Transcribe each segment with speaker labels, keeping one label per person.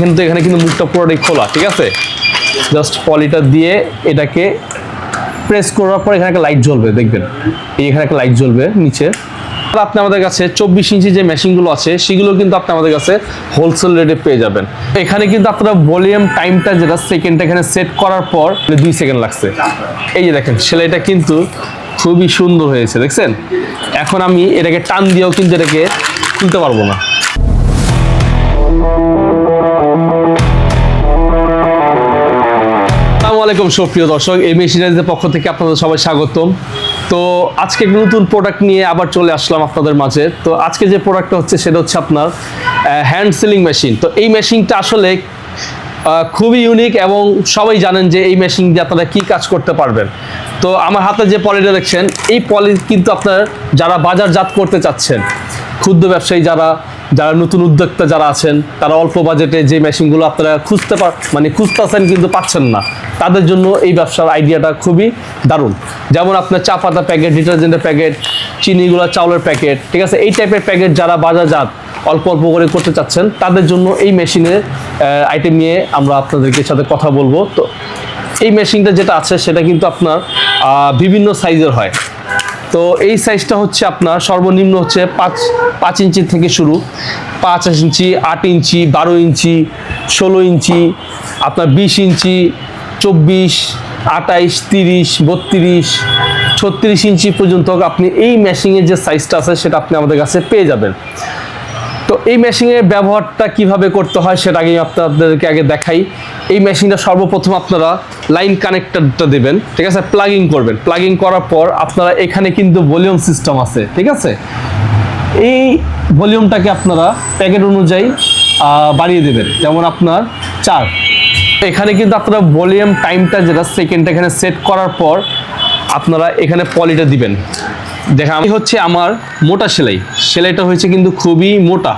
Speaker 1: কিন্তু এখানে কিন্তু মুখটা পুরোটাই খোলা, ঠিক আছে? জাস্ট পলিটা দিয়ে এটাকে প্রেস করার পর এখানে একটা লাইট জ্বলবে, দেখবেন। এই এখানে একটা লাইট জ্বলবে নিচে। আর আপনি আমাদের কাছে চব্বিশ ইঞ্চি যে মেশিনগুলো আছে, সেগুলো কিন্তু আপনি আমাদের কাছে হোলসেল রেটে পেয়ে যাবেন। এখানে কিন্তু আপনার ভলিউম টাইমটা যেটা সেকেন্ডটা এখানে সেট করার পর দুই সেকেন্ড লাগছে। এই যে দেখেন, সেলাইটা কিন্তু খুবই সুন্দর হয়েছে, দেখছেন? এখন আমি এটাকে টান দিয়েও কিন্তু এটাকে খুলতে পারব না। আলাইকুম, সুপ্রিয় দর্শক। এই মেশিনারিজের পক্ষ থেকে আপনাদের সবাই স্বাগতম। তো আজকে নতুন প্রোডাক্ট নিয়ে আবার চলে আসলাম আপনাদের মাঝে। তো আজকে যে প্রোডাক্টটা হচ্ছে, সেটা হচ্ছে আপনার হ্যান্ড সিলিং মেশিন তো এই মেশিনটা আসলে খুবই ইউনিক এবং সবাই জানেন যে এই মেশিন দিয়ে আপনারা কী কাজ করতে পারবেন। তো আমার হাতে যে পলিটা দেখছেন, এই পলি কিন্তু আপনার যারা বাজারজাত করতে চাচ্ছেন, ক্ষুদ্র ব্যবসায়ী যারা যারা নতুন উদ্যোক্তা যারা আছেন, তারা অল্প বাজেটে যে মেশিনগুলো আপনারা খুঁজতে পার মানে খুঁজতেছেন কিন্তু পাচ্ছেন না, তাদের জন্য এই ব্যবসার আইডিয়াটা খুবই দারুণ। যেমন আপনার চা পাতা প্যাকেট ডিটারজেন্টের প্যাকেট চিনিগুলো চাউলের প্যাকেট ঠিক আছে? এই টাইপের প্যাকেট যারা বাজারজাত অল্প অল্প করে করতে চাচ্ছেন, তাদের জন্য এই মেশিনের আইটেম নিয়ে আমরা আপনাদেরকে সাথে কথা বলব। তো এই মেশিনটা যেটা আছে, সেটা কিন্তু আপনার বিভিন্ন সাইজের হয়। তো এই সাইজটা হচ্ছে আপনার সর্বনিম্ন হচ্ছে পাঁচ পাঁচ ইঞ্চি থেকে শুরু। পাঁচ ইঞ্চি, আট ইঞ্চি, বারো ইঞ্চি, ষোলো ইঞ্চি, আপনার বিশ ইঞ্চি, চব্বিশ আটাইশ তিরিশ, বত্রিশ, ছত্রিশ ইঞ্চি পর্যন্ত আপনি এই মেশিনের যে সাইজটা আছে সেটা আপনি আমাদের কাছে পেয়ে যাবেন। তো এই মেশিনের ব্যবহারটা কীভাবে করতে হয় সেটা আগে আপনাদেরকে আগে দেখাই। এই মেশিনটা সর্বপ্রথম আপনারা লাইন কানেক্টরটা দেবেন, ঠিক আছে? প্লাগিং করবেন। প্লাগিং করার পর আপনারা এখানে কিন্তু ভলিউম সিস্টেম আছে, ঠিক আছে? এই ভলিউমটাকে আপনারা প্যাকেট অনুযায়ী বাড়িয়ে দেবেন। যেমন আপনার চার। এখানে কিন্তু আপনারা ভলিউম টাইমটা যেটা সেকেন্ডটা এখানে সেট করার পর আপনারা এখানে পলিটা দিবেন। দেখা আমি হচ্ছে আমার মোটা সেলাই। সেলাইটা হয়েছে কিন্তু খুবই মোটা।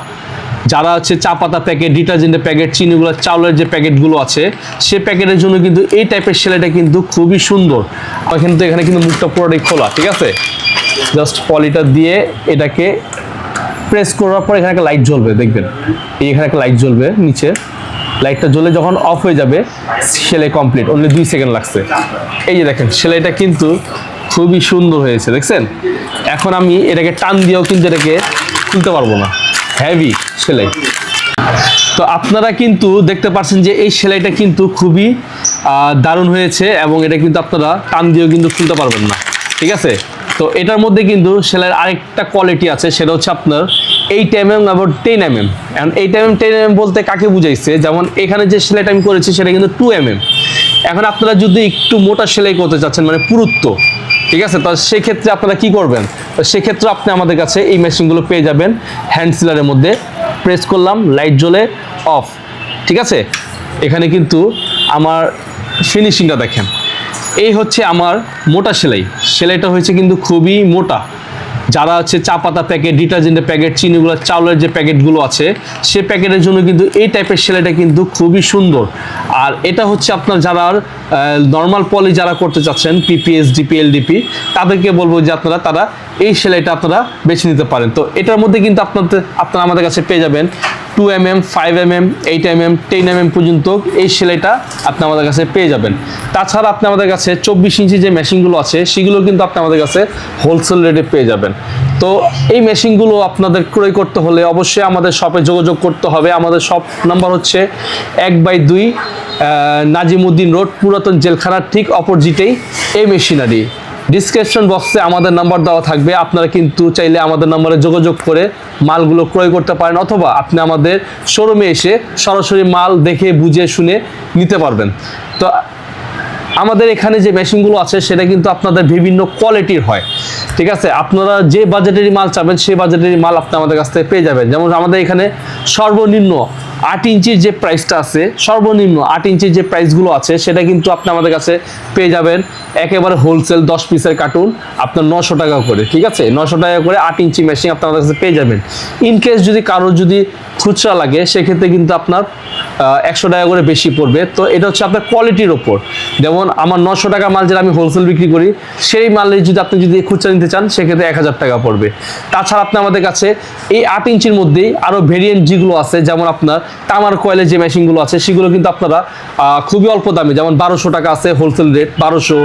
Speaker 1: যারা হচ্ছে চা পাতা প্যাকেট, ডিটারজেন্টের প্যাকেট, চিনিগুলো, চাউলের যে প্যাকেটগুলো আছে, সে প্যাকেটের জন্য কিন্তু এই টাইপের সেলাইটা কিন্তু খুবই সুন্দর। কিন্তু এখানে কিন্তু মুখটা পুরোটাই খোলা, ঠিক আছে? জাস্ট পলিটা দিয়ে এটাকে প্রেস করার পর এখানে একটা লাইট জ্বলবে, দেখবেন। এই এখানে একটা লাইট জ্বলবে নিচে। লাইটটা জ্বলে যখন অফ হয়ে যাবে, সেলাই কমপ্লিট অনলি দুই সেকেন্ড লাগছে। এই যে দেখেন, সেলাইটা কিন্তু খুবই সুন্দর হয়েছে, দেখছেন? এখন আমি এটাকে টান দিয়েও কিন্তু এটাকে খুলতে পারব না। হেভি সেলাই। তো আপনারা কিন্তু দেখতে পাচ্ছেন যে এই সেলাইটা কিন্তু খুবই দারুণ হয়েছে এবং এটা কিন্তু আপনারা টান দিয়েও কিন্তু খুলতে পারবেন না। ঠিক আছে? তো এটার মধ্যে কিন্তু সেলাইয়ের আরেকটা কোয়ালিটি আছে, সেটা হচ্ছে আপনার এইট এম এম এবং টেন এম এম এখন eight M M ten M বলতে কাকে বুঝাইছে? যেমন এখানে যে সেলাইটা আমি করেছি, সেটা কিন্তু টু এম এম এখন আপনারা যদি একটু মোটা সেলাই করতে চাচ্ছেন মানে পুরুত্ব ঠিক আছে? তো সেক্ষেত্রে আপনারা কি করবেন? সেক্ষেত্রে আপনি আমাদের কাছে এই মেশিনগুলো পেয়ে যাবেন। হ্যান্ড সিলারের মধ্যে প্রেস করলাম লাইট জ্বলে অফ ঠিক আছে? এখানে কিন্তু আমার ফিনিশিংটা দেখেন। এই হচ্ছে আমার মোটা সেলাই। সেলাইটা হয়েছে কিন্তু খুবই মোটা। যারা হচ্ছে চা পাতা প্যাকেট ডিটারজেন্টের প্যাকেট, চিনিগুলো, চাউলের যে প্যাকেটগুলো আছে, সে প্যাকেটের জন্য কিন্তু এই টাইপের সেলাইটা কিন্তু খুবই সুন্দর। আর এটা হচ্ছে আপনার যারা নর্মাল পলি যারা করতে চাচ্ছেন পিপিএস ডিপি এলডিপি তাদেরকে বলব যে আপনারা, তারা এই সেলাইটা আপনারা বেছে নিতে পারেন। তো এটার মধ্যে কিন্তু আপনাদের, আপনারা আমাদের কাছে পেয়ে যাবেন two M M five M M eight M M ten M M পর্যন্ত এই সেলাইটা আপনি আমাদের কাছে পেয়ে যাবেন। তাছাড়া আপনি আমাদের কাছে চব্বিশ ইঞ্চি যে মেশিনগুলো আছে, সেগুলো কিন্তু আপনি আমাদের কাছে হোলসেল রেটে পেয়ে যাবেন। তো এই মেশিনগুলো আপনাদের ক্রয় করতে হলে অবশ্যই আমাদের শপে যোগাযোগ করতে হবে। আমাদের শপ নাম্বার হচ্ছে এক বাই দুই নাজিমুদ্দিন রোড, পুরাতন জেলখানার ঠিক অপোজিটেই এই মেশিনারি। ডিসক্রিপশন বক্সে আমাদের নাম্বার দেওয়া থাকবে। আপনারা কিন্তু চাইলে আমাদের নাম্বারে যোগাযোগ করে মালগুলো ক্রয় করতে পারেন অথবা আপনি আমাদের শোরুমে এসে সরাসরি মাল দেখে, বুঝে, শুনে নিতে পারবেন। তো আমাদের এখানে যে মেশিনগুলো আছে, সেটা কিন্তু আপনাদের বিভিন্ন কোয়ালিটির হয়। ঠিক আছে? আপনারা যে বাজেটেরই মাল চাবেন, সেই বাজেটেরই মাল আপনি আমাদের কাছ থেকে পেয়ে যাবেন। যেমন আমাদের এখানে সর্বনিম্ন আট ইঞ্চির যে প্রাইসটা আছে, সর্বনিম্ন আট ইঞ্চির যে প্রাইসগুলো আছে, সেটা কিন্তু আপনি আমাদের কাছে পেয়ে যাবেন একেবারে হোলসেল দশ পিসের কার্টুন আপনার নশো টাকা করে, ঠিক আছে? নশো টাকা করে আট ইঞ্চি মেশিন আপনি আমাদের কাছে পেয়ে যাবেন। ইন কেস যদি কারোর যদি খুচরা লাগে, সেক্ষেত্রে কিন্তু আপনার একশো টাকা করে বেশি পড়বে। তো এটা হচ্ছে আপনার কোয়ালিটির ওপর। যেমন আমার নশো টাকা মাল যেটা আমি হোলসেল বিক্রি করি, সেই মালের যদি আপনি যদি খুচরা নিতে চান, সেক্ষেত্রে এক হাজার টাকা পড়বে। তাছাড়া আপনি আমাদের কাছে এই আট ইঞ্চির মধ্যেই আরও ভেরিয়েন্ট যেগুলো আছে, যেমন আপনার তামার কয়েলের যে মেশিনগুলো আছে, সেগুলো কিন্তু আপনারা খুবই অল্প দামে, যেমন বারোশো টাকা আছে হোলসেল রেট বারোশো,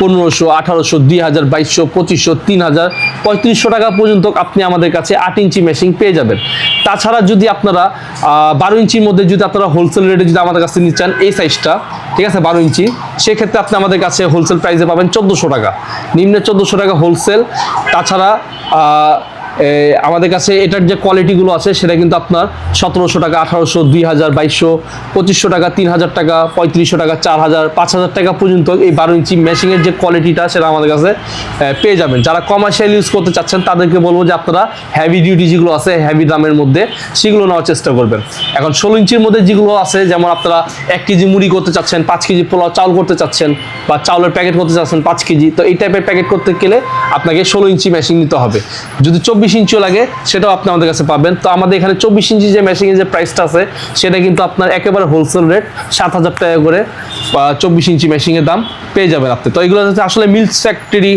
Speaker 1: পনেরোশো, আঠারোশো, দুই হাজার, বাইশশো, পঁচিশশো, তিন হাজার, পঁয়ত্রিশশো টাকা পর্যন্ত আপনি আমাদের কাছে আট ইঞ্চি মেশিন পেয়ে যাবেন। তাছাড়া যদি আপনারা বারো ইঞ্চির মধ্যে যদি আপনারা হোলসেল রেটে যদি আমাদের কাছে নিতে চান, এই সাইজটা ঠিক আছে, বারো ইঞ্চি, সেক্ষেত্রে আপনি আমাদের কাছে হোলসেল প্রাইসে পাবেন চোদ্দোশো টাকা। নিম্নে চোদ্দোশো টাকা হোলসেল তাছাড়া আমাদের কাছে এটার যে কোয়ালিটিগুলো আছে, সেটা কিন্তু আপনার সতেরোশো টাকা, আঠারোশো, দুই হাজার, বাইশশো, পঁচিশশো টাকা, তিন হাজার টাকা, পঁয়ত্রিশশো টাকা, চার হাজার, পাঁচ হাজার টাকা পর্যন্ত এই বারো ইঞ্চি মেশিনের যে কোয়ালিটিটা সেটা আমাদের কাছে পেয়ে যাবেন। যারা কমার্শিয়াল ইউজ করতে চাচ্ছেন, তাদেরকে বলব যে আপনারা হ্যাভি ডিউটি যেগুলো আছে হ্যাভি দামের মধ্যে, সেগুলো নেওয়ার চেষ্টা করবেন। এখন ষোলো ইঞ্চির মধ্যে যেগুলো আছে, যেমন আপনারা এক কেজি মুড়ি করতে চাচ্ছেন, পাঁচ কেজি পোলাও চাউল করতে চাচ্ছেন, বা চাউলের প্যাকেট করতে চাচ্ছেন পাঁচ কেজি, তো এই টাইপের প্যাকেট করতে গেলে আপনাকে ষোলো ইঞ্চি মেশিন নিতে হবে। যদি চব্বিশ ইঞ্চিও লাগে, সেটাও আপনি আমাদের কাছে পাবেন। তো আমাদের এখানে চব্বিশ ইঞ্চি যে মেশিনের যে প্রাইসটা আছে, সেটা কিন্তু আপনার একেবারে হোলসেল রেট সাত হাজার টাকা করে চব্বিশ ইঞ্চি মেশিনের দাম পেয়ে যাবেন আপনি। তো এগুলো হচ্ছে আসলে মিল্ক ফ্যাক্টরি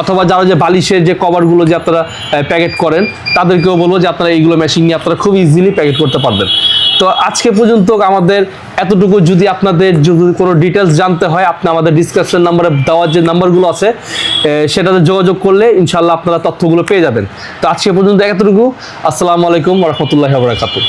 Speaker 1: অথবা যারা যে বালিশের যে কভারগুলো যে আপনারা প্যাকেট করেন, তাদেরকেও বলব যে আপনারা এইগুলো মেশিন নিয়ে আপনারা খুব ইজিলি প্যাকেট করতে পারবেন। তো আজকে পর্যন্ত আমাদের এতটুকু যদি আপনাদের যদি কোনো ডিটেলস জানতে হয়, আপনি আমাদের ডিসক্রিপশন নাম্বারে দেওয়ার যে নাম্বারগুলো আছে সেটাতে যোগাযোগ করলে ইনশাল্লাহ আপনারা তথ্যগুলো পেয়ে যাবেন। তো আজকে পর্যন্ত এতটুকু। আসসালামু আলাইকুম রহমতুল্লাহ বরাকাতুহ।